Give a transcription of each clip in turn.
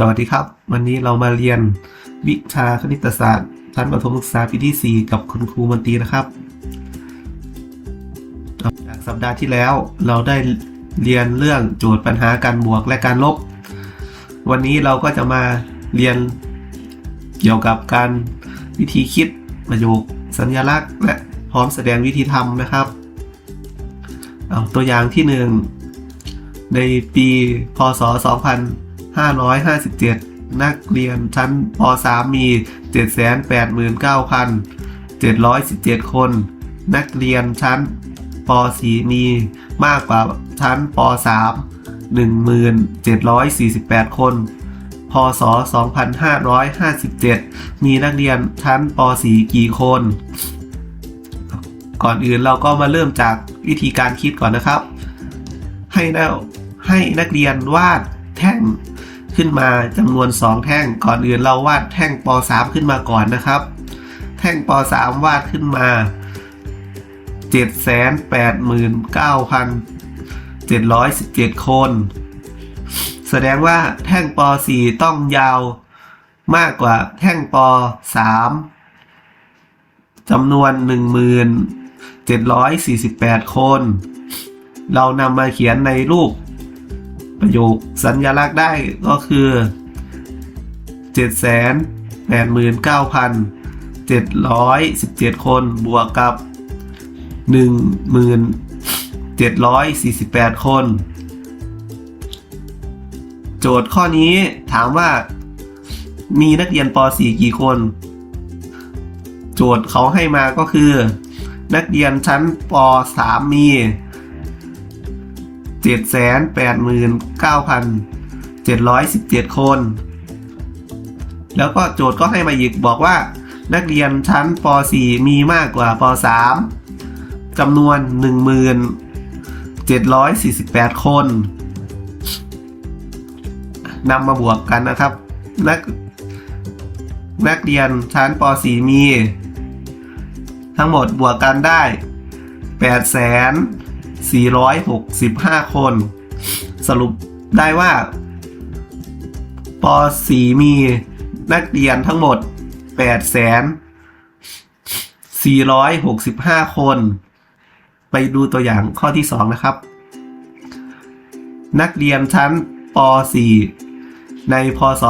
สวัสดีครับ วันนี้เรามาเรียนวิชาคณิตศาสตร์ชั้นประถมศึกษาปีที่ 4 กับคุณครูมนตรีนะครับจากสัปดาห์ที่แล้วเราได้เรียนเรื่องโจทย์ปัญหาการบวกและการลบ วันนี้เราก็จะมาเรียนเกี่ยวกับการวิธีคิดประโยคสัญลักษณ์ และพร้อมแสดงวิธีทำนะครับเอาตัวอย่างที่หนึ่งในปีพศ 2 0 2557 นักเรียนชั้นป .3 มี 789,717 คน นักเรียนชั้นป .4 มีมากกว่าชั้นป .3 1,748 คน พศ 2557 มีนักเรียนชั้นป .4 กี่คน ก่อนอื่นเราก็มาเริ่มจากวิธีการคิดก่อนนะครับ ให้นักให้นักเรียนวาดแท่ง ขึ้นมาจำนวน 2 แท่งก่อนอื่นเราวาดแท่งป .3 ขึ้นมาก่อนนะครับ แท่งป .3 วาดขึ้นมา789,717 คน แสดงว่าแท่งป .4 ต้องยาวมากกว่าแท่งป .3 จำนวน 1748 คน เรานำมาเขียนในรูป ประโยคสัญลักษณ์ได้ก็คือ 789,717 คนบวกกับ 1748 คน โจทย์ข้อนี้ถามว่ามีนักเรียนป .4 กี่คน โจทย์เขาให้มาก็คือ นักเรียนชั้นป .3 มี 789,717 คน แล้วก็โจทย์ก็ให้มาอีกบอกว่า นักเรียนชั้นป .4 มีมากกว่าป .3 จำนวน 1748 คนนำมาบวกกันนะครับ นักนักเรียนชั้นป .4 มี ทั้งหมดบวกกันได้8แสน 465 คน สรุปได้ว่าป .4 มีนักเรียนทั้งหมด 8 แสน 465 คน ไปดูตัวอย่างข้อที่ 2 นะครับ นักเรียนชั้นป .4 ในพศ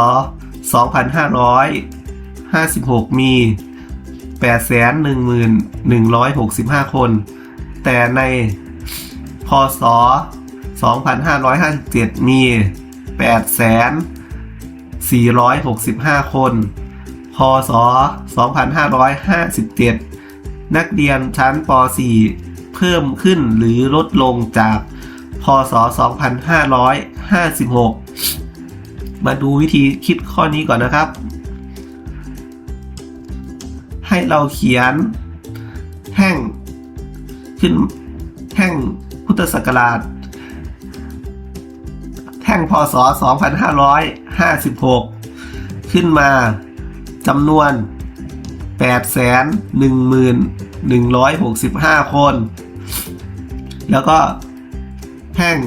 2556 มี 811,165 คน แต่ใน พศ 2557 มี 8,465 คน พศ 2557 นักเรียนชั้นป .4 เพิ่มขึ้นหรือลดลงจาก พศ 2556 มาดูวิธีคิดข้อนี้ก่อนนะครับ ให้เราเขียนแท่งขึ้นแท่ง พุทธศักราช แท่งพศ 2556 ขึ้นมาจำนวน 8,11,165 คน แล้วก็แท่ง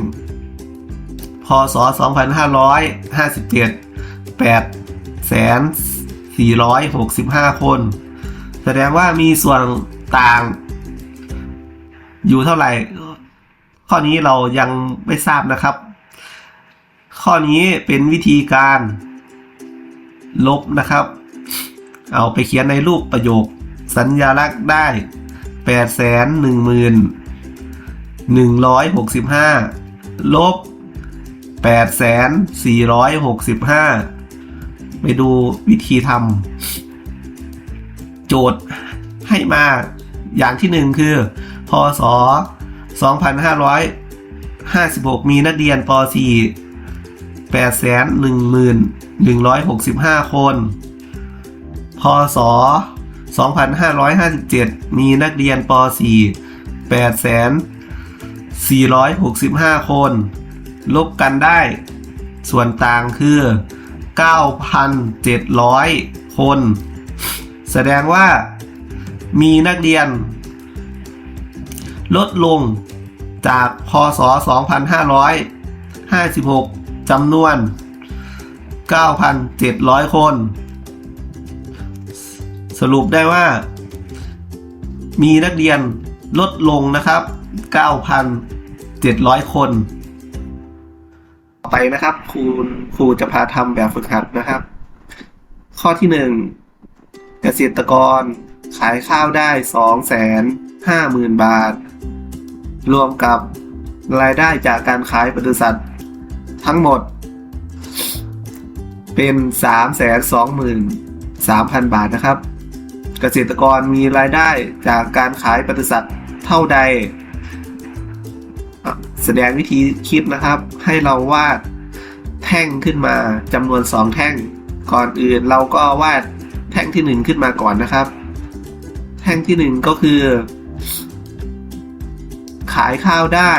พศ 2557 8,465 คน แสดงว่ามีส่วนต่างอยู่เท่าไหร่ ข้อนี้เรายังไม่ทราบนะครับ ข้อนี้เป็นวิธีการลบนะครับ เอาไปเขียนในรูปประโยค สัญญลักษณ์ได้แปดแสนหนึ่งหมื่นหนึ่งร้อยหกสิบห้าลบแปดแสนสี่ร้อยหกสิบห้าไปดูวิธีทำโจทย์ให้มาอย่างที่หนึ่งคือ พศ 2556 มีนักเรียนป .4 811,165 คน พศ 2557 มีนักเรียนป .4 8,465 คน ลบกันได้ ส่วนต่างคือ 9,700 คน แสดงว่ามีนักเรียนลดลง จากพศ 2556จำนวน 9,700 คน สรุปได้ว่า มีนักเรียนลดลงนะครับ 9,700 คน ต่อไปนะครับครูครูจะพาทำแบบฝึกหัดนะครับ ข้อที่หนึ่งเกษตรกรขายข้าวได้สองแสนห้าหมื่นบาท รวมกับรายได้จากการขายปศุสัตว์ทั้งหมด เป็นสามแสนสองหมื่นสามพันบาทนะครับ เกษตรกรมีรายได้จากการขายปศุสัตว์เท่าใด แสดงวิธีคิดนะครับ ให้เราวาดแท่งขึ้นมาจำนวนสองแท่งก่อนอื่นเราก็วาดแท่งที่หนึ่งขึ้นมาก่อนนะครับ แท่งที่หนึ่งก็คือายข้าวได้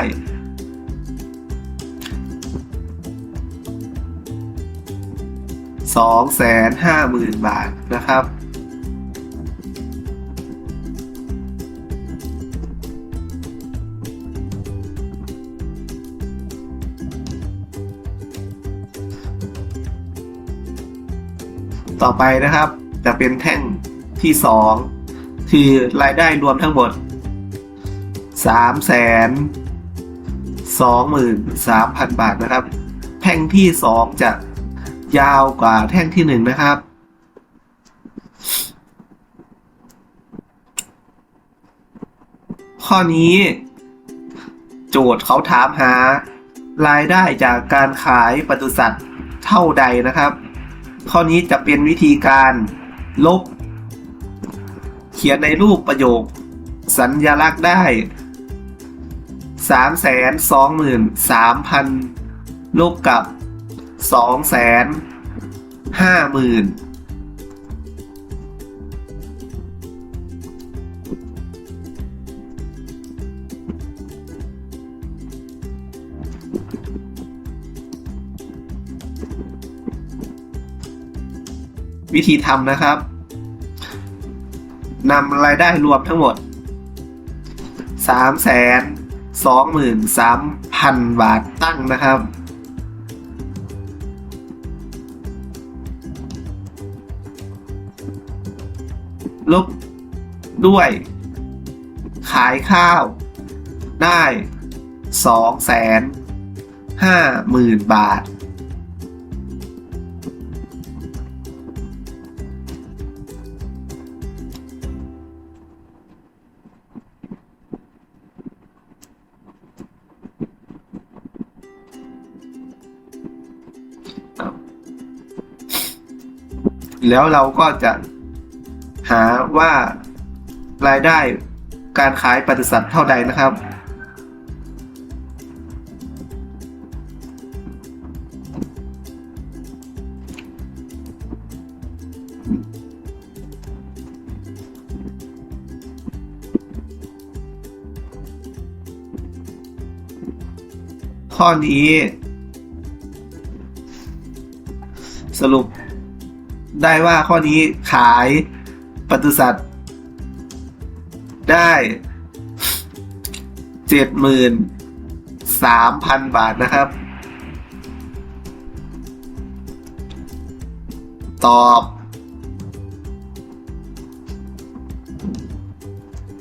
สองแสนห้าหมื่นบาทนะครับต่อไปนะครับจะเป็นแท่งที่สองคือรายได้รวมทั้งหมด สามแสนสองหมื่นสามพันบาทนะครับ แท่งที่สองจะยาวกว่าแท่งที่หนึ่งนะครับ ข้อนี้ โจทย์เขาถามหา รายได้จากการขายปศุสัตว์เท่าใดนะครับ ข้อนี้จะเป็นวิธีการลบ เขียนในรูปประโยค สัญญลักษณ์ได้ สามแสนสองหมื่นสามพันลบกับสองแสนห้าหมื่นวิธีทำนะครับนำรายได้รวมทั้งหมดสามแส นสองหมื่นสามพันบาทตั้งนะครับ ลบด้วย ขายข้าว ได้สองแสนห้าหมื่นบาท แล้วเราก็จะหาว่ารายได้การขายปศุสัตว์เท่าใดนะครับ ข้อนี้ สรุป ได้ว่าข้อนี้ขายปศุสัตว์ได้เจ็ดหมื่นสามพันบาทนะครับ ตอบ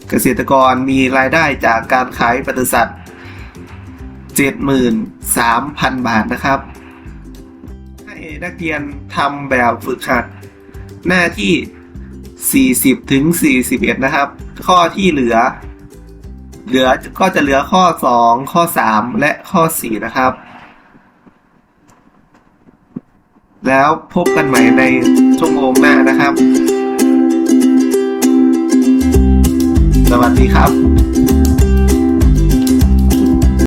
เกษตรกรมีรายได้จากการขายปศุสัตว์เจ็ดหมื่นสามพันบาทนะครับ นักเรียนทำแบบฝึกหัด หน้าที่ 40 ถึง 41 นะครับ ข้อที่เหลือ เหลือก็จะเหลือข้อ 2 ข้อ 3 และข้อ 4 นะครับ แล้วพบกันใหม่ในชั่วโมงหน้านะครับ สวัสดีครับ